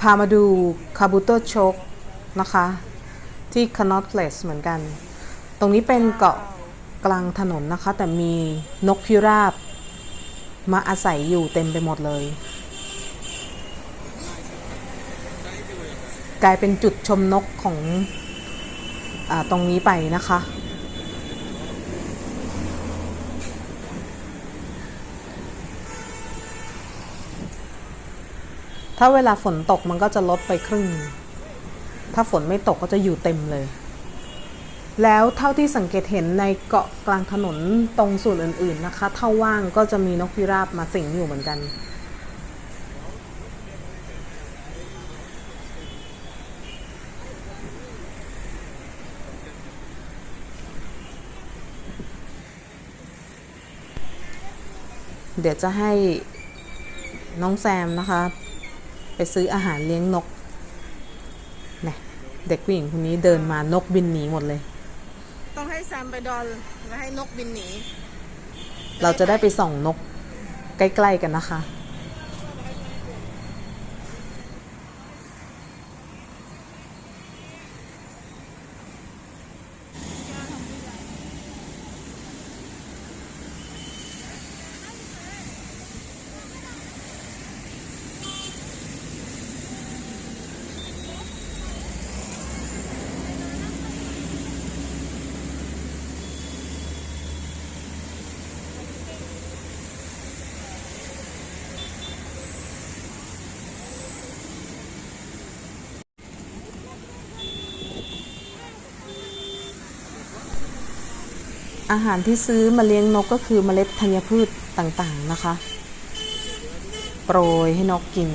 พามาดูคาบูโตโชกนะคะ ที่ Connaught Place เหมือนกัน ตรงนี้เป็นเกาะกลางถนนนะคะ แต่มีนกพิราบ มาอาศัยอยู่เต็มไปหมดเลย กลายเป็นจุดชมนกของอตรงนี้ไปนะคะ ถ้าเวลาฝนตกมันก็จะลดไปครึ่ง ถ้าฝนไม่ตกก็จะอยู่เต็มเลย แล้วเท่าที่สังเกตเห็นในเกาะกลางถนนตรงส่วนอื่น ๆนะคะ ถ้าว่างก็จะมีนกพิราบมาสิงอยู่เหมือนกันเดี๋ยวจะให้น้องแซมนะคะ ไปซื้ออาหารเลี้ยงนกนะเด็กผู้หญิงคนนี้เดินมานกบินหนีหมดเลย ต้องให้แซมไปดอนแล้วให้นกบินหนี เราจะได้ไปส่องนกใกล้ ๆ กันนะคะ อาหารที่ซื้อมาเลี้ยงนกก็คือเมล็ดธัญพืชต่างๆนะคะ โปรยให้นกกิน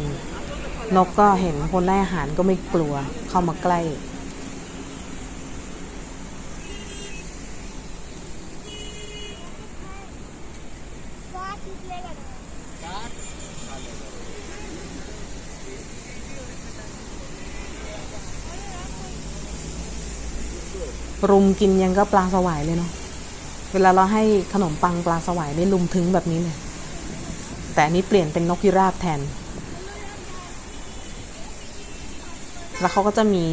นกก็เห็นคนได้อาหารก็ไม่กลัวเข้ามาใกล้ รุมกินยังก็ปลาสวายเลยเนาะ เวลาเราให้ขนมปังปลาสวายนี่ลุมถึงแบบนี้เลยแต่อันนี้เปลี่ยนเป็นนกพิราบแทน แล้วเขาก็จะมี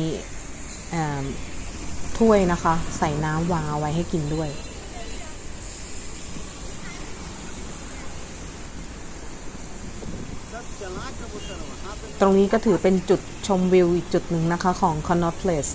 ถ้วยนะคะ ใส่น้ำวางเอาไว้ให้กินด้วย ตรงนี้ก็ถือเป็นจุดชมวิวอีกจุดหนึ่งนะคะของ Connaught Place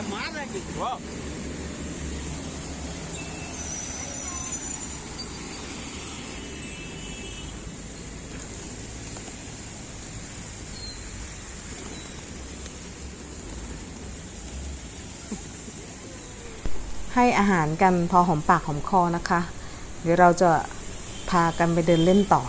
New Delhi ให้อาหารกันพอหอมปากหอมคอนะคะ เดี๋ยวเราจะพากันไปเดินเล่นต่อ